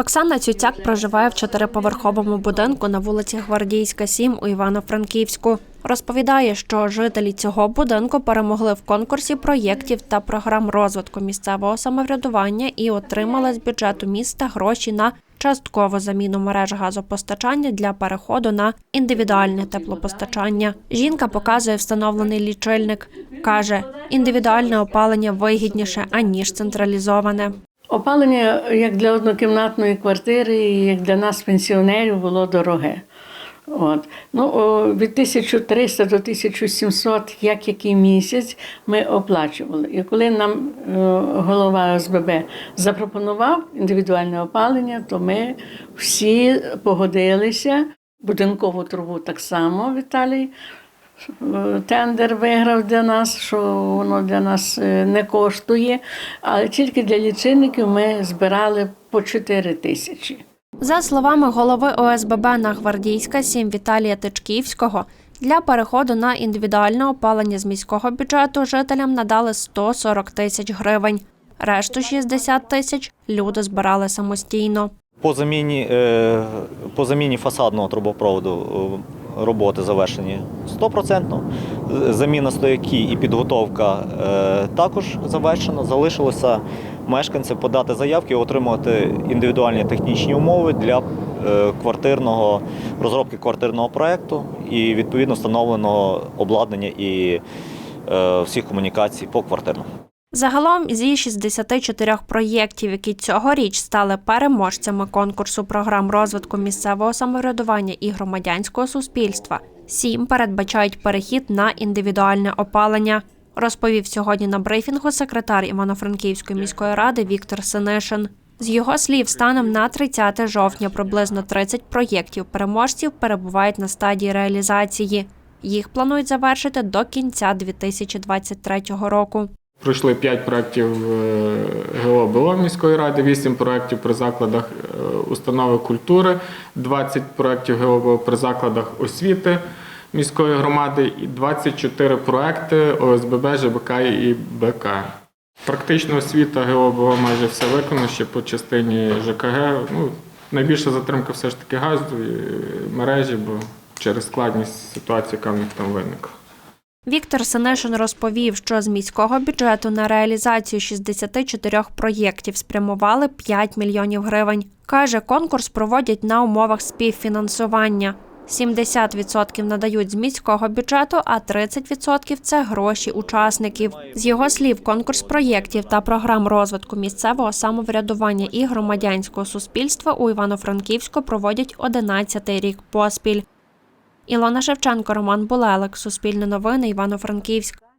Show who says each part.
Speaker 1: Оксана Цюцяк проживає в чотириповерховому будинку на вулиці Гвардійська, 7 у Івано-Франківську. Розповідає, що жителі цього будинку перемогли в конкурсі проєктів та програм розвитку місцевого самоврядування і отримали з бюджету міста гроші на часткову заміну мереж газопостачання для переходу на індивідуальне теплопостачання. Жінка показує встановлений лічильник. каже, індивідуальне опалення вигідніше аніж централізоване.
Speaker 2: Опалення як для однокімнатної квартири, як для нас, пенсіонерів, було дороге. От. Ну, від 1300 до 1700, як який місяць, ми оплачували. І коли нам е, голова ОСББ запропонував індивідуальне опалення, то ми всі погодилися. Будинкову трубу так само Віталій тендер виграв для нас, що воно для нас е, не коштує. Але тільки для лічильників ми збирали по 4 тисячі.
Speaker 1: За словами голови ОСББ на Гвардійська 7 Віталія Тичківського, для переходу на індивідуальне опалення з міського бюджету жителям надали 140 тисяч гривень. Решту 60 тисяч люди збирали самостійно.
Speaker 3: По заміні, е, по заміні фасадного трубопроводу роботи завершені 100%. Заміна стояки і підготовка е, також завершена. Залишилося мешканцям подати заявки і отримувати індивідуальні технічні умови для е, квартирного розробки квартирного проекту і відповідно встановленого обладнання і е, всіх комунікацій по квартирному.
Speaker 1: Загалом зі 64 проєктів, які цьогоріч стали переможцями конкурсу програм розвитку місцевого самоврядування і громадянського суспільства, сім передбачають перехід на індивідуальне опалення. Розповів сьогодні на брифінгу секретар Івано-Франківської міської ради Віктор Синишин. З його слів, станом на 30 жовтня приблизно 30 проєктів переможців перебувають на стадії реалізації. Їх планують завершити до кінця 2023 року.
Speaker 4: Пройшли 5 проєктів е, ГО БО міської ради, 8 проєктів при закладах е, установи культури, 20 проєктів ГО БО при закладах освіти міської громади і 24 проєкти ОСББ, ЖБК і БК. Практично освіта ГО БО майже все виконано ще по частині ЖКГ. Ну, найбільша затримка все ж таки газові мережі, бо через складність ситуації, яка в них там виникла.
Speaker 1: Віктор Сенешин розповів, що з міського бюджету на реалізацію 64 проєктів спрямували 5 мільйонів гривень. Каже, конкурс проводять на умовах співфінансування. 70% надають з міського бюджету, а 30% – це гроші учасників. З його слів, конкурс проєктів та програм розвитку місцевого самоврядування і громадянського суспільства у Івано-Франківську проводять 11-й рік поспіль. Ілона Шевченко, Роман Булелик, Суспільне новини, Івано-Франківськ.